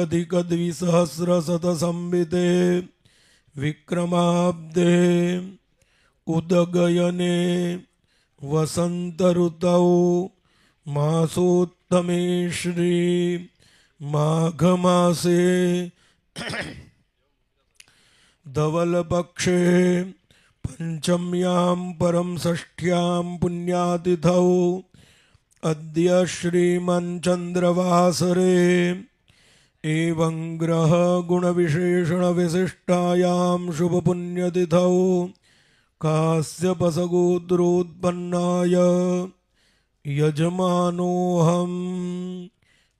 अधिकद्विसहस्रशतसंविते विक्रमाब्दे उदगयने वसन्तऋतौ मासोत्तमे श्री माघमासे धवलपक्षे पञ्चम्यां परं षष्ठ्यां पुण्यातिथौ अद्य श्रीमञ्चन्द्रवासरे एवं ग्रहगुणविशेषणविशिष्टायां शुभपुण्यतिथौ કાશ્યપસગોત્રોત્પન્નાય યજમાનોહમ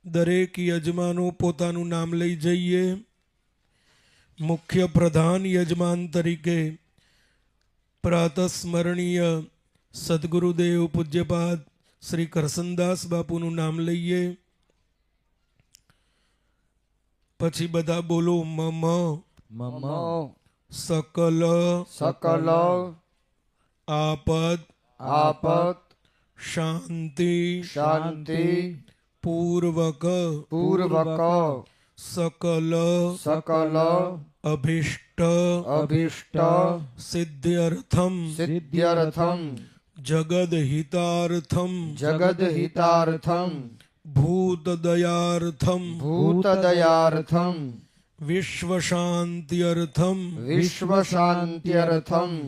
દરેક યજમાનો પોતાનું નામ લઈ જઈએ મુખ્ય પ્રધાન યજમાન તરીકે પ્રાતસ્મરણીય સદગુરુદેવ પૂજ્યપાદ શ્રી કરસનદાસ બાપુનું નામ લઈએ પછી બધા બોલો મમ મમ સકલ સકલ આપદ આપત શાંતિ શાંતિ પૂર્વક પૂર્વક સકલ સકલ અભિષ્ટ અભિષ્ટ સિદ્ધ્યર્થમ સિદ્ધ્યર્થમ જગદહિતાર્થમ જગદહિતાર્થમ ભૂતદયાર્થમ ભૂતદયાર્થમ વિશ્વશાંત્યર્થમ વિશ્વશાંત્યર્થમ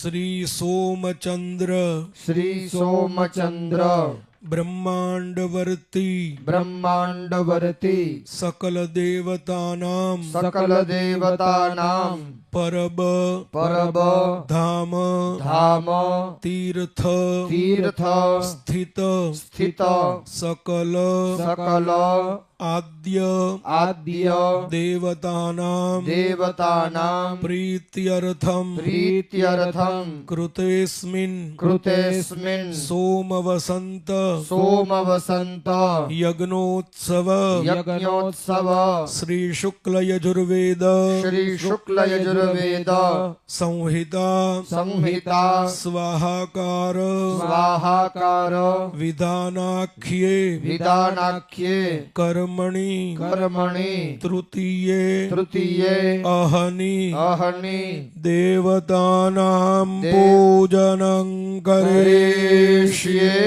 શ્રી સોમચંદ્ર શ્રી સોમચંદ્ર ब्रह्मांडवर्ती। ब्रह्मांडवर्ती। ब्रह्माण्डवर्ती ब्रह्माण्डवर्ती सकलदेवतानां। सकलदेवतानां। परब। परब। धाम। धाम। तीर्थ। तीर्थ। स्थित। स्थित। सकल। सकल। आद्य। आद्य। देवतानां। प्रीत्यर्थम। प्रीत्यर्थम। कृतेस्मिन् कृतेस्मिन् सोम वसंत सोम वसंत यज्ञोत्सव। यज्ञोत्सव। श्रीशुक्लयजुर्वेद। श्रीशुक्लयजुर्वेद। संहिता। संहिता। स्वाहाकार। स्वाहाकार। विधानाख्ये। विधानाख्ये। कर्मणि। कर्मणि। तृतीय। तृतीय। अहनि। अहनि। देवतानां पूजनं करिष्ये।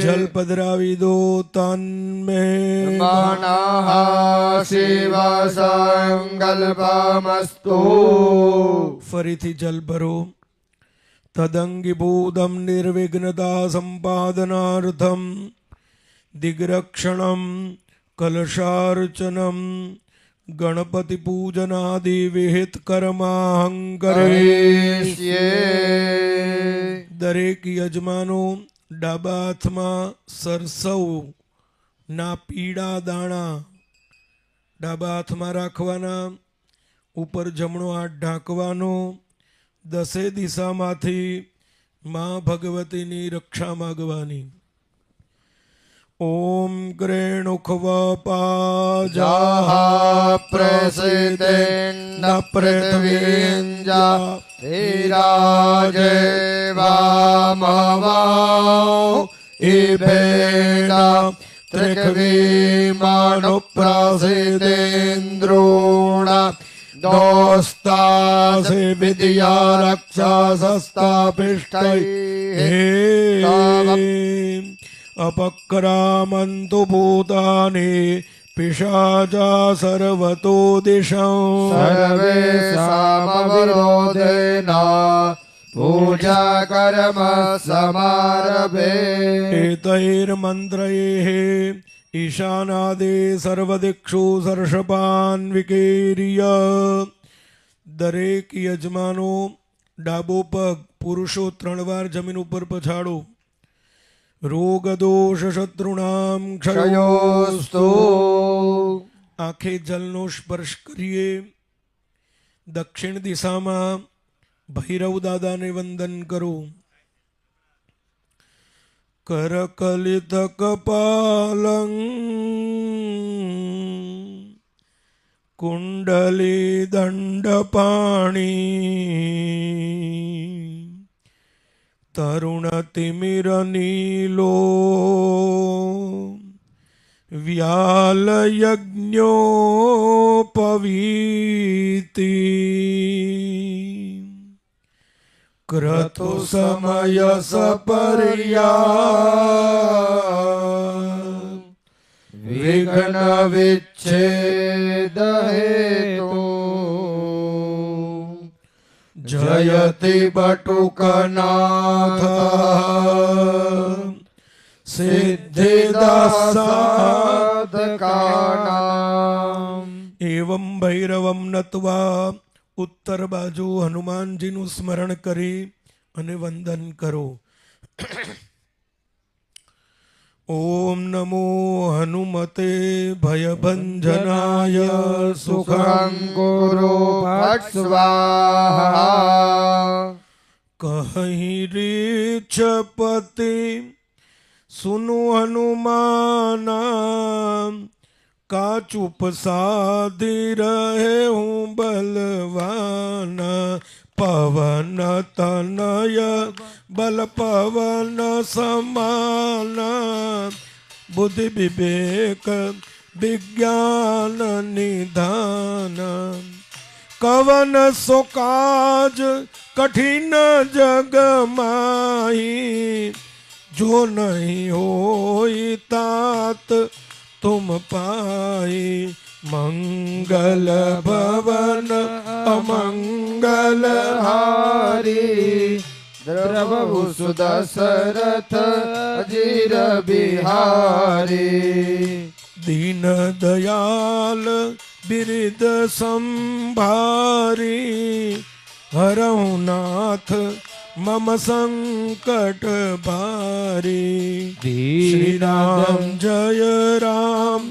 જલ પધરાવી દો તન મે. ફરીથી જલ ભરો. તદંગીભૂતમ નિર્વિઘ્નતા સંપાદનાર્થમ. દિગ્રક્ષણમ કલશાર્ચનમ. ગણપતિ પૂજનાદિ વિહિત કર્માહંકરે. દરેક યજમાનો ડાબા હાથમાં સરસવ, ના પીળા દાણા. ડાબા હાથમાં રાખવાના, ઉપર જમણો હાથ ઢાંકવાનો. દસે દિશામાંથી મા ભગવતીની રક્ષા માગવાની. ॐ ग्रेणुखवपाजाः प्रसीदेन्न पृथिवीञ्जा। हीराजेवामवा इभेण त्रिकवीमाणुप्रसीदेन्द्रोण दोस्तासि विद्या रक्षासस्ताभिष्टै દોસ્તાસે વિદ્યા રક્ષા સસ્તાપિષ્ટૈ अपक्रामन्तु भूतानि पिशाचा सर्वतो दिशं सर्वे सामवरोधेन पूजा कर्म समारभे एतैर्मन्त्रैः ईशानादे सर्वदिक्षु सर्षपान् विकेर्य દરેક યજમાનો ડાબો પગ પુરુષો ત્રણ વાર જમીન ઉપર પછાડો રોગદોષશત્રુણામ ક્ષયોસ્તો આંખે જલનો સ્પર્શ કરીએ દક્ષિણ દિશામાં ભૈરવ દાદાને વંદન કરો કરકલિત કપાલં કુંડલી દંડપાણી તરુણ તિમિર નીલો व्यालयज्ञोपवीति क्रतु समयसपर्या विघ्नविच्छेदहे જયતિ બટુકનાથ. સિદ્ધિદાસાધકાનામ. એવમ ભૈરવમ નત્વા. ઉત્તર બાજુ હનુમાનજીનું સ્મરણ કરી અને વંદન કરો. ओम नमो हनुमते भयभञ्जनाय सुखङ्कुरो स्वाहा कहि रीक्षपति सुनु हनुमान का चुप सादी रहे हूँ बलवाना, पवन तनय। बल पवन समान, बुद्धि विवेक, विज्ञान निधान। कवन सुकाज, कठिन जग माही, जो नहीं हो तात, तुम पाई मंगल भवन, अमंगल हारी। द्रवभु सुदशरथ अजीर बिहारी दीन दयाल बिरद संभारी। हरहु मम संकट भारी। श्री राम जय राम,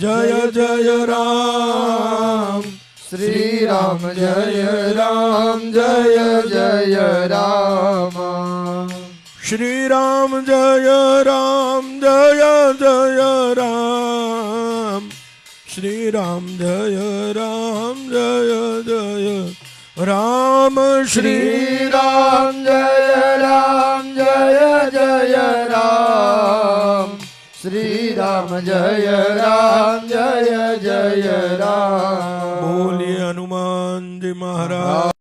जय जय Ram. Sri Ram Jai Ram Jai Jai Rama. Shri Ram Jai Ram Jai Jai Ram. Shri Ram Jai Ram Jai Jai Ram. Shri Ram Jai Ram Jai Jai Ram. Shri Ram Jai Ram Jai Jai Ram. Maharaj.